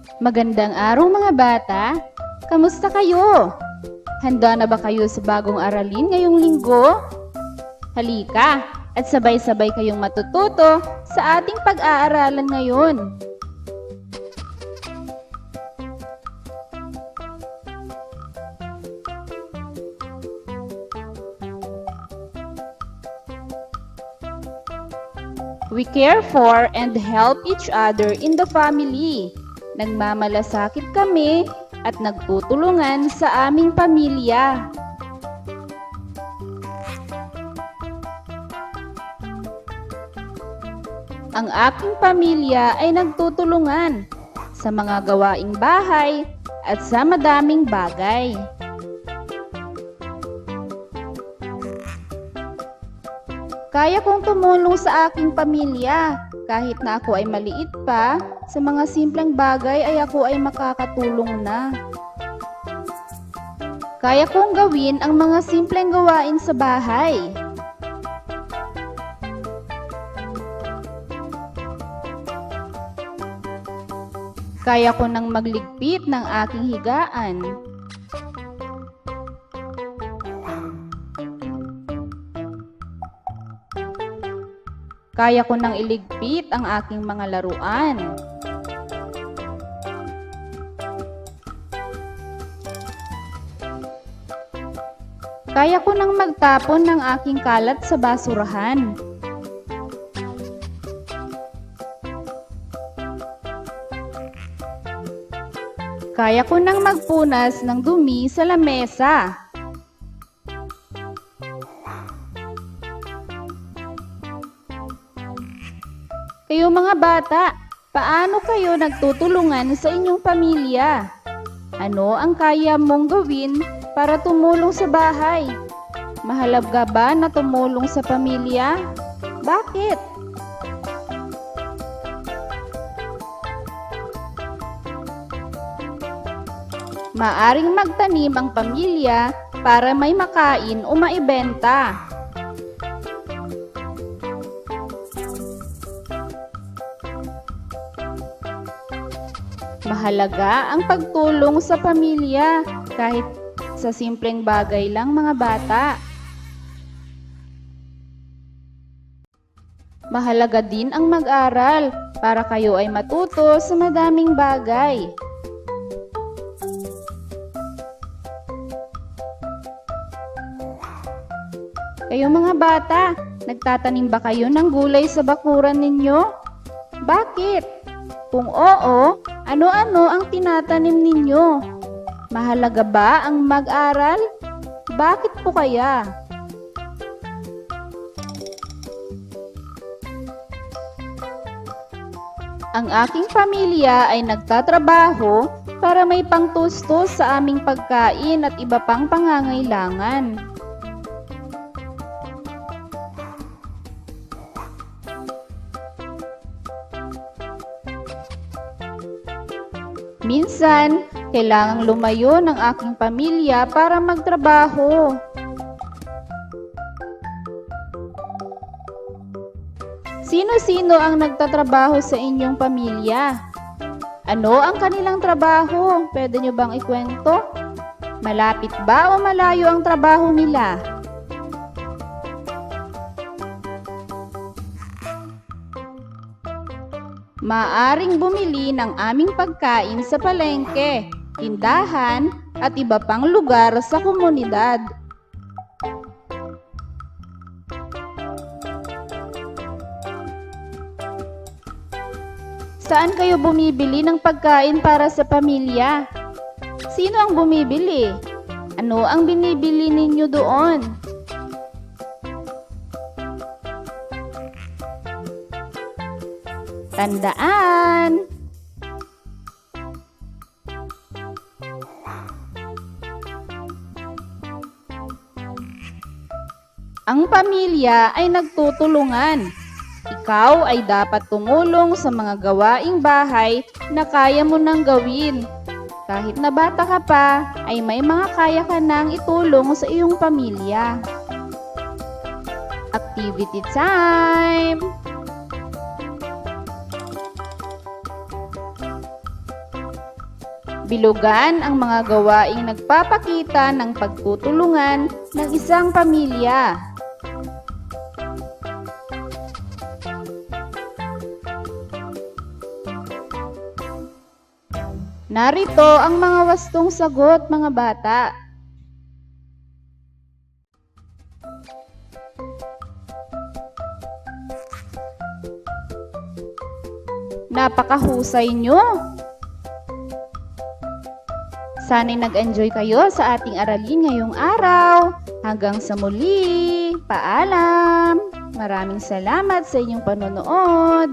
Magandang araw mga bata! Kamusta kayo? Handa na ba kayo sa bagong aralin ngayong linggo? Halika at sabay-sabay kayong matututo sa ating pag-aaralan ngayon. We care for and help each other in the family. Nagmamalasakit kami at nagtutulungan sa aming pamilya. Ang aking pamilya ay nagtutulungan sa mga gawaing bahay at sa madaming bagay. Kaya kong tumulong sa aking pamilya. Kahit na ako ay maliit pa, sa mga simpleng bagay ay ako ay makakatulong na. Kaya kong gawin ang mga simpleng gawain sa bahay. Kaya ko nang magligpit ng aking higaan. Kaya ko nang iligpit ang aking mga laruan. Kaya ko nang magtapon ng aking kalat sa basurahan. Kaya ko nang magpunas ng dumi sa lamesa. Kayo mga bata, paano kayo nagtutulungan sa inyong pamilya? Ano ang kaya mong gawin para tumulong sa bahay? Mahalaga ba na tumulong sa pamilya? Bakit? Maaring magtanim ang pamilya para may makain o maibenta. Mahalaga ang pagtulong sa pamilya kahit sa simpleng bagay lang mga bata. Mahalaga din ang mag-aral para kayo ay matuto sa madaming bagay. Kayo mga bata, nagtatanim ba kayo ng gulay sa bakuran ninyo? Bakit? Kung oo, ano-ano ang tinatanim ninyo? Mahalaga ba ang mag-aral? Bakit po kaya? Ang aking pamilya ay nagtatrabaho para may pangtustos sa aming pagkain at iba pang pangangailangan. Minsan, kailangang lumayo ng aking pamilya para magtrabaho. Sino-sino ang nagtatrabaho sa inyong pamilya? Ano ang kanilang trabaho? Pwede nyo bang ikwento? Malapit ba o malayo ang trabaho nila? Maaring bumili ng aming pagkain sa palengke, tindahan, at iba pang lugar sa komunidad. Saan kayo bumibili ng pagkain para sa pamilya? Sino ang bumibili? Ano ang binibili ninyo doon? Tandaan! Ang pamilya ay nagtutulungan. Ikaw ay dapat tumulong sa mga gawaing bahay na kaya mo nang gawin. Kahit na bata ka pa, ay may mga kaya ka nang itulong sa iyong pamilya. Activity time! Bilugan ang mga gawaing nagpapakita ng pagtutulungan ng isang pamilya. Narito ang mga wastong sagot, mga bata. Napakahusay nyo! Sana'y nag-enjoy kayo sa ating aralin ngayong araw. Hanggang sa muli, paalam! Maraming salamat sa inyong panonood.